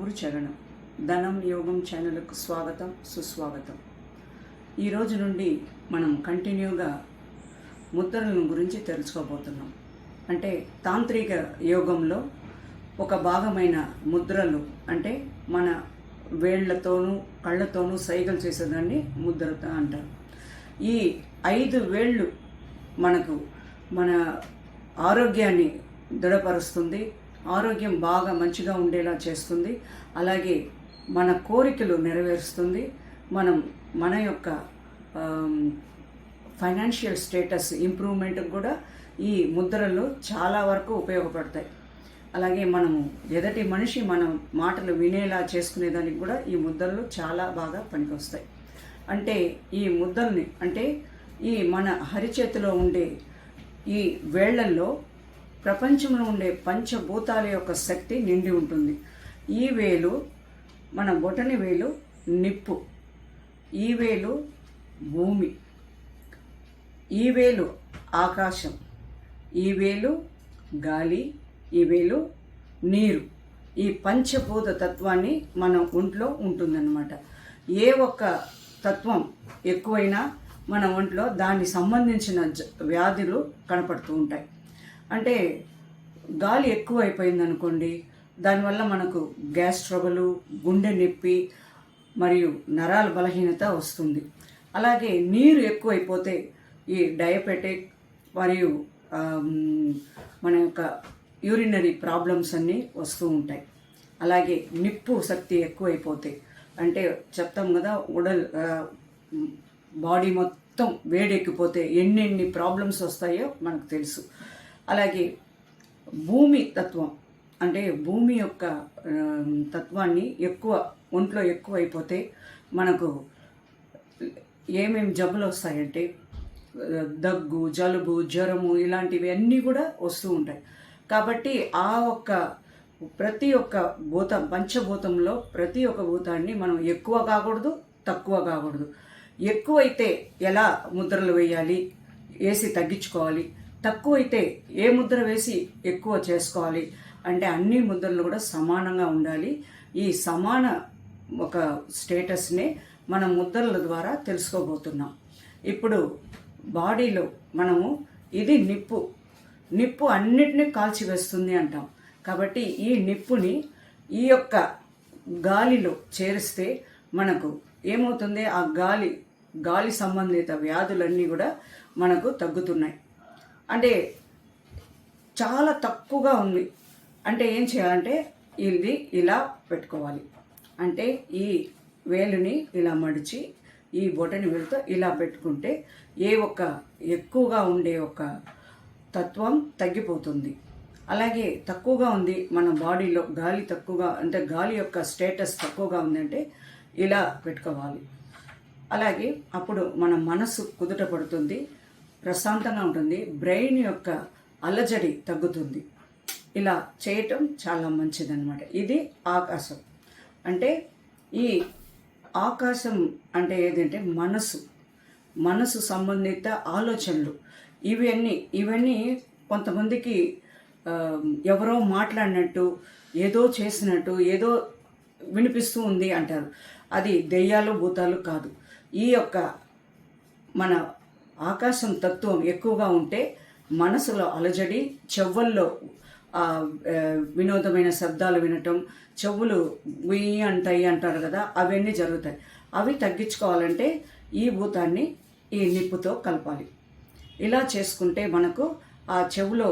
గురుచరణం. ధనం యోగం ఛానల్కు స్వాగతం సుస్వాగతం. ఈ రోజు నుండి మనం కంటిన్యూగా ముద్రలను గురించి తెలుసుకోబోతున్నాం. అంటే తాంత్రిక యోగంలో ఒక భాగమైన ముద్రలు అంటే మన వేళ్ళతోనూ కళ్ళతోనూ సైగలు చేసేదాన్ని ముద్రత అంటారు. ఈ ఐదు వేళ్ళు మనకు మన ఆరోగ్యాన్ని దృఢపరుస్తుంది ఆరోగ్యం బాగా మంచిగా ఉండేలా చేస్తుంది. అలాగే మన కోరికలు నెరవేరుస్తుంది. మనం మన యొక్క ఫైనాన్షియల్ స్టేటస్ ఇంప్రూవ్మెంట్కి కూడా ఈ ముద్రలు చాలా వరకు ఉపయోగపడతాయి. అలాగే మనము ఎదటి మనిషి మన మాటలు వినేలా చేసుకునేదానికి కూడా ఈ ముద్రలు చాలా బాగా పనికొస్తాయి. అంటే ఈ ముద్దల్ని అంటే ఈ మన హరిచేతిలో ఉండే ఈ వేళ్ళల్లో ప్రపంచంలో ఉండే పంచభూతాల యొక్క శక్తి నిండి ఉంటుంది. ఈ వేలు మన బొటని వేలు నిప్పు. ఈ వేలు భూమి. ఈ వేలు ఆకాశం. ఈ వేలు గాలి. ఈ వేలు నీరు. ఈ పంచభూత తత్వాన్ని మన ఒంట్లో ఉంటుందన్నమాట. ఏ ఒక్క తత్వం ఎక్కువైనా మన ఒంట్లో దానికి సంబంధించిన వ్యాధులు కనపడుతూ ఉంటాయి. అంటే గాలి ఎక్కువ అయిపోయింది అనుకోండి దానివల్ల మనకు గ్యాస్ ట్రబులు గుండె నొప్పి మరియు నరాల బలహీనత వస్తుంది. అలాగే నీరు ఎక్కువైపోతే ఈ డయాబెటిక్ మరియు మన యొక్క యూరినరీ ప్రాబ్లమ్స్ అన్నీ వస్తూ ఉంటాయి. అలాగే నిప్పు శక్తి ఎక్కువైపోతే అంటే చెప్తాం కదా ఉడల్ బాడీ మొత్తం వేడెక్కిపోతే ఎన్నెన్ని ప్రాబ్లమ్స్ వస్తాయో మనకు తెలుసు. అలాగే భూమి తత్వం. అంటే భూమి యొక్క తత్వాన్ని ఎక్కువ ఒంట్లో ఎక్కువ అయిపోతే మనకు ఏమేమి జబ్బులు వస్తాయంటే దగ్గు జలుబు జ్వరము ఇలాంటివి అన్నీ కూడా వస్తూ ఉంటాయి. కాబట్టి ఆ ఒక్క ప్రతి ఒక్క భూతం పంచభూతంలో ప్రతి ఒక్క భూతాన్ని మనం ఎక్కువ కాకూడదు తక్కువ కాకూడదు. ఎక్కువైతే ఎలా ముద్రలు వేయాలి వేసి తగ్గించుకోవాలి తక్కువైతే ఏ ముద్ర వేసి ఎక్కువ చేసుకోవాలి? అంటే అన్ని ముద్రలు కూడా సమానంగా ఉండాలి. ఈ సమాన ఒక స్టేటస్నే మన ముద్రల ద్వారా తెలుసుకోబోతున్నాం. ఇప్పుడు బాడీలో మనము ఇది నిప్పు. నిప్పు అన్నిటినీ కాల్చివేస్తుంది అంటాం. కాబట్టి ఈ నిప్పుని ఈ యొక్క గాలిలో చేరిస్తే మనకు ఏమవుతుంది? ఆ గాలి గాలి సంబంధిత వ్యాధులన్నీ కూడా మనకు తగ్గుతున్నాయి. అంటే చాలా తక్కువగా ఉంది. అంటే ఏం చేయాలంటే ఇది ఇలా పెట్టుకోవాలి. అంటే ఈ వేలుని ఇలా మడిచి ఈ బొటని వేలుతో ఇలా పెట్టుకుంటే ఏ ఒక్క ఎక్కువగా ఉండే ఒక తత్వం తగ్గిపోతుంది. అలాగే తక్కువగా ఉంది మన బాడీలో గాలి తక్కువగా అంటే గాలి యొక్క స్టేటస్ తక్కువగా ఉందంటే ఇలా పెట్టుకోవాలి. అలాగే అప్పుడు మన మనసు కుదుట పడుతుంది. ప్రశాంతంగా ఉంటుంది. బ్రెయిన్ యొక్క అలజడి తగ్గుతుంది. ఇలా చేయటం చాలా మంచిదన్నమాట. ఇది ఆకాశం. అంటే ఈ ఆకాశం అంటే ఏదంటే మనసు. మనసు సంబంధిత ఆలోచనలు. ఇవన్నీ ఇవన్నీ కొంతమందికి ఎవరో మాట్లాడినట్టు ఏదో చేసినట్టు ఏదో వినిపిస్తూ ఉంది అంటారు. అది దెయ్యాలు భూతాలు కాదు. ఈ యొక్క మన ఆకాశం తత్వం ఎక్కువగా ఉంటే మనసులో అలజడి చెవుల్లో వినోదమైన శబ్దాలు వినటం చెవులు ఉయ్యి అంటాయి అంటారు కదా అవన్నీ జరుగుతాయి. అవి తగ్గించుకోవాలంటే ఈ భూతాన్ని ఈ నిప్పుతో కలపాలి. ఇలా చేసుకుంటే మనకు ఆ చెవులో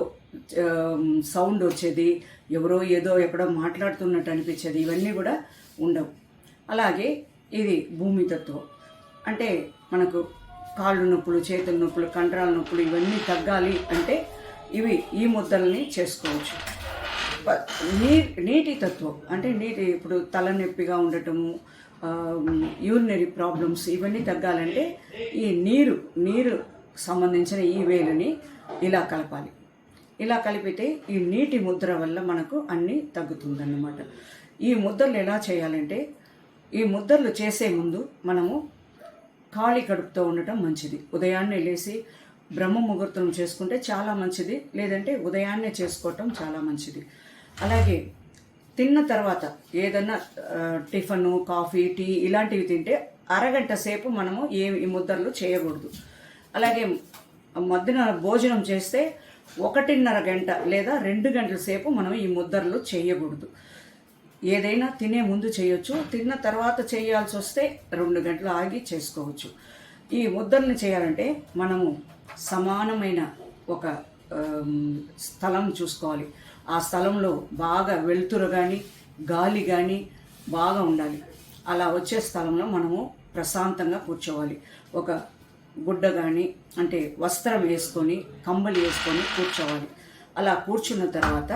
సౌండ్ వచ్చేది ఎవరో ఏదో ఎక్కడో మాట్లాడుతున్నట్టు అనిపించేది ఇవన్నీ కూడా ఉండవు. అలాగే ఇది భూమి తత్వం. అంటే మనకు కాళ్ళు నొప్పులు చేతుల నొప్పులు కండరాల నొప్పులు ఇవన్నీ తగ్గాలి అంటే ఇవి ఈ ముద్దల్ని చేసుకోవచ్చు. ప- నీ నీటి తత్వం అంటే నీటి ఇప్పుడు తలనొప్పిగా ఉండటము యూరినరీ ప్రాబ్లమ్స్ ఇవన్నీ తగ్గాలంటే ఈ నీరు నీరు సంబంధించిన ఈ వేలుని ఇలా కలపాలి. ఇలా కలిపితే ఈ నీటి ముద్ర వల్ల మనకు అన్నీ తగ్గుతుందన్నమాట. ఈ ముద్రలు ఎలా చేయాలంటే ఈ ముద్రలు చేసే ముందు మనము ఖాళీ కడుపుతో ఉండటం మంచిది. ఉదయాన్నే లేచి బ్రహ్మ ముహూర్తం చేసుకుంటే చాలా మంచిది. లేదంటే ఉదయాన్నే చేసుకోవటం చాలా మంచిది. అలాగే తిన్న తర్వాత ఏదన్నా టిఫను కాఫీ టీ ఇలాంటివి తింటే అరగంట సేపు మనము ఏ ఈ ముద్దర్లు చేయకూడదు. అలాగే మధ్యన భోజనం చేస్తే ఒకటిన్నర గంట లేదా రెండు గంటల సేపు మనం ఈ ముద్దర్లు చేయకూడదు. ఏదైనా తినే ముందు చేయొచ్చు. తిన్న తర్వాత చేయాల్సి వస్తే రెండు గంటలు ఆగి చేసుకోవచ్చు. ఈ ముద్దల్ని చేయాలంటే మనము సమానమైన ఒక స్థలం చూసుకోవాలి. ఆ స్థలంలో బాగా వెలుతురు కానీ గాలి కానీ బాగా ఉండాలి. అలా వచ్చే స్థలంలో మనము ప్రశాంతంగా కూర్చోవాలి. ఒక గుడ్డ కానీ అంటే వస్త్రం వేసుకొని కంబలి వేసుకొని కూర్చోవాలి. అలా కూర్చున్న తర్వాత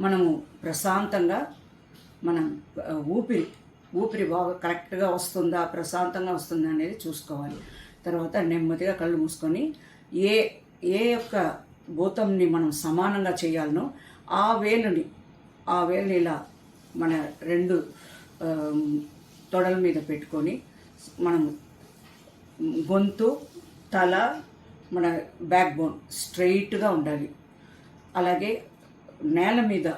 మనము ప్రశాంతంగా మనం ఊపిరి ఊపిరి బాగా కరెక్ట్గా వస్తుందా ప్రశాంతంగా వస్తుందా అనేది చూసుకోవాలి. తర్వాత నెమ్మదిగా కళ్ళు మూసుకొని ఏ ఏ యొక్క భూతంని మనం సమానంగా చేయాలనో ఆ వేలుని ఆ వేలుని ఇలా మన రెండు తొడల మీద పెట్టుకొని మనం గొంతు తల మన బ్యాక్ బోన్ స్ట్రైట్గా ఉండాలి. అలాగే నేల మీద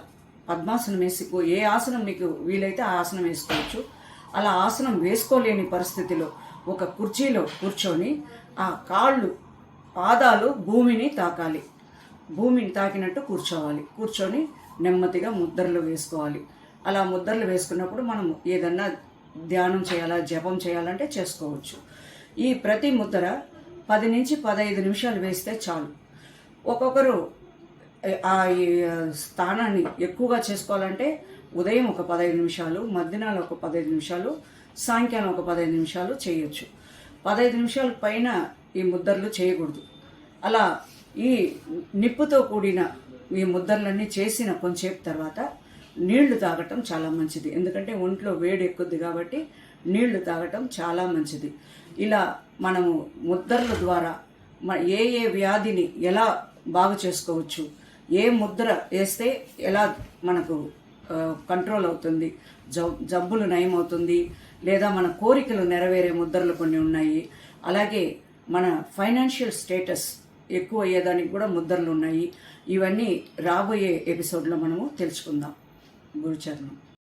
పద్మాసనం వేసుకో ఏ ఆసనం మీకు వీలైతే ఆ ఆసనం వేసుకోవచ్చు. అలా ఆసనం వేసుకోలేని పరిస్థితిలో ఒక కుర్చీలో కూర్చొని ఆ కాళ్ళు పాదాలు భూమిని తాకాలి. భూమిని తాకినట్టు కూర్చోవాలి. కూర్చొని నెమ్మదిగా ముద్రలు వేసుకోవాలి. అలా ముద్రలు వేసుకున్నప్పుడు మనం ఏదన్నా ధ్యానం చేయాలా జపం చేయాలంటే చేసుకోవచ్చు. ఈ ప్రతి ముద్ర పది నుంచి పదహైదు నిమిషాలు వేస్తే చాలు. ఒక్కొక్కరు ఆ ఈ స్థానాన్ని ఎక్కువగా చేసుకోవాలంటే ఉదయం ఒక పదహైదు నిమిషాలు మధ్యాహ్నాలు ఒక పదహైదు నిమిషాలు సాయంకాలం ఒక పదహైదు నిమిషాలు చేయొచ్చు. పదహైదు నిమిషాల పైన ఈ ముద్దర్లు చేయకూడదు. అలా ఈ నిప్పుతో కూడిన ఈ ముద్దర్లన్నీ చేసిన కొంచెంసేపు తర్వాత నీళ్ళు తాగటం చాలా మంచిది. ఎందుకంటే ఒంట్లో వేడి ఎక్కుద్ది కాబట్టి నీళ్ళు తాగటం చాలా మంచిది. ఇలా మనము ముద్దర్ల ద్వారా ఏ ఏ వ్యాధిని ఎలా బాగు చేసుకోవచ్చు ఏ ముద్ర వేస్తే ఎలా మనకు కంట్రోల్ అవుతుంది? జబ్ జబ్బులు నయమవుతుంది లేదా మన కోరికలు నెరవేరే ముద్రలు కొన్ని ఉన్నాయి. అలాగే మన ఫైనాన్షియల్ స్టేటస్ ఎక్కువ అయ్యేదానికి కూడా ముద్రలు ఉన్నాయి. ఇవన్నీ రాబోయే ఎపిసోడ్లో మనము తెలుసుకుందాం. గురుచరణం.